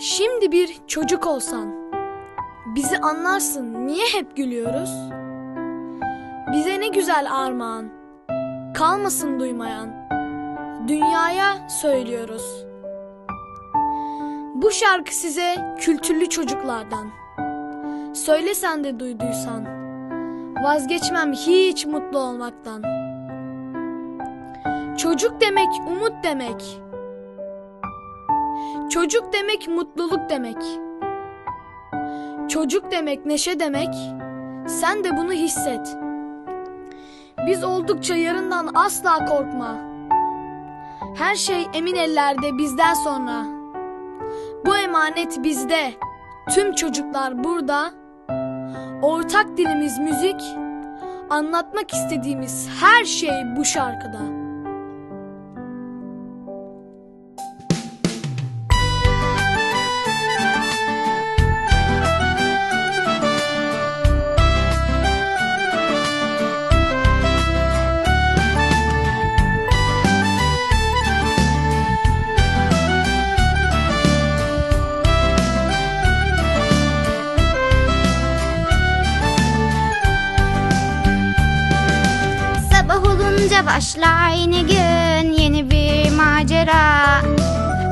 Şimdi bir çocuk olsan, bizi anlarsın niye hep gülüyoruz? Bize ne güzel armağan, kalmasın duymayan, dünyaya söylüyoruz. Bu şarkı size kültürlü çocuklardan. Söyle sen de duyduysan, vazgeçmem hiç mutlu olmaktan. Çocuk demek umut demek. Çocuk demek mutluluk demek. Çocuk demek neşe demek. Sen de bunu hisset. Biz oldukça yarından asla korkma. Her şey emin ellerde bizden sonra. Bu emanet bizde. Tüm çocuklar burada. Ortak dilimiz müzik. Anlatmak istediğimiz her şey bu şarkıda. Olunca başlar yeni gün Yeni bir macera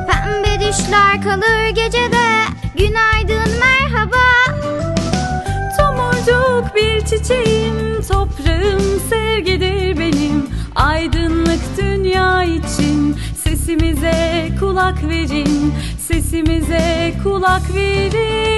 Pembe düşler kalır gecede Günaydın merhaba Tomurcuk bir çiçeğim, toprağım sevgidir benim. Aydınlık dünya için sesimize kulak verin, sesimize kulak verin.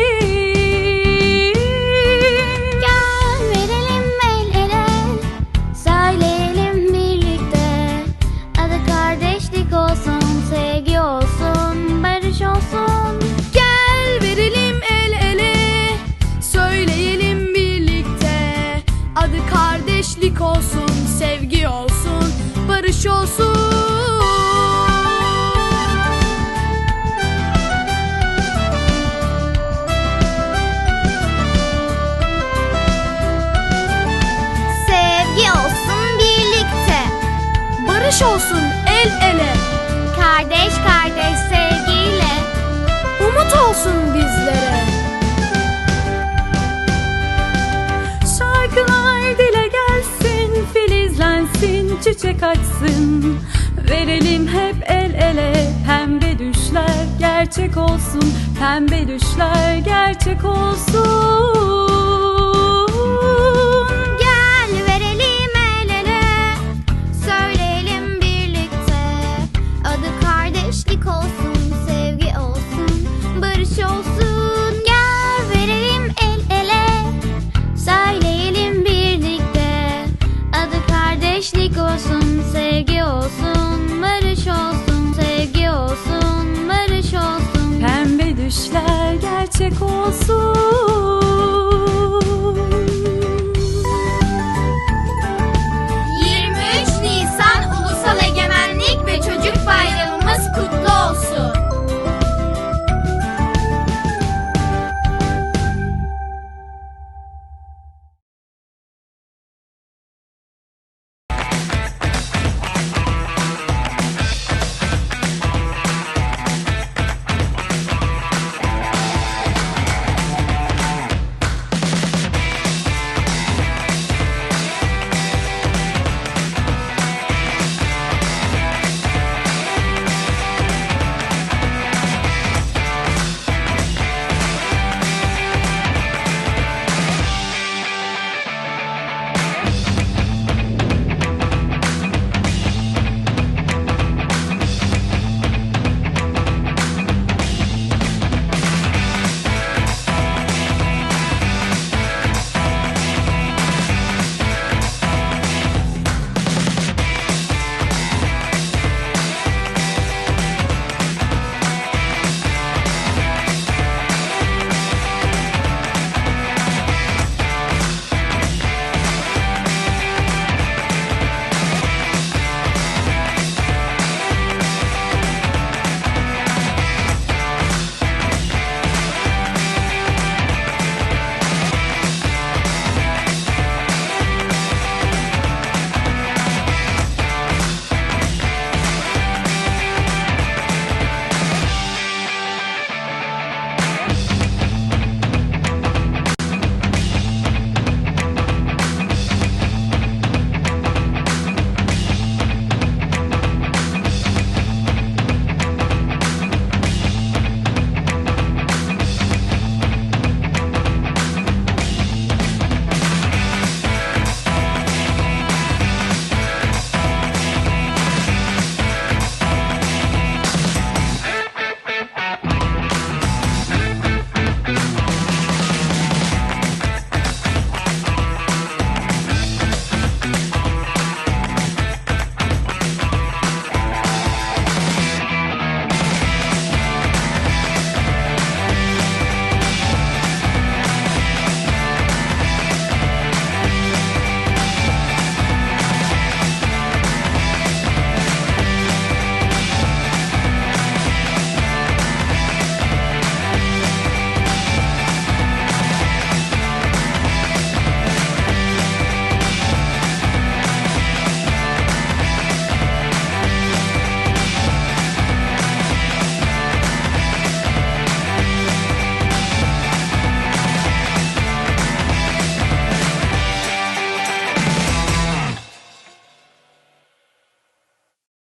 Barış olsun el ele Kardeş kardeş sevgiyle Umut olsun bizlere Şarkılar dile gelsin, filizlensin, çiçek açsın. Verelim hep el ele, pembe düşler gerçek olsun, pembe düşler gerçek olsun.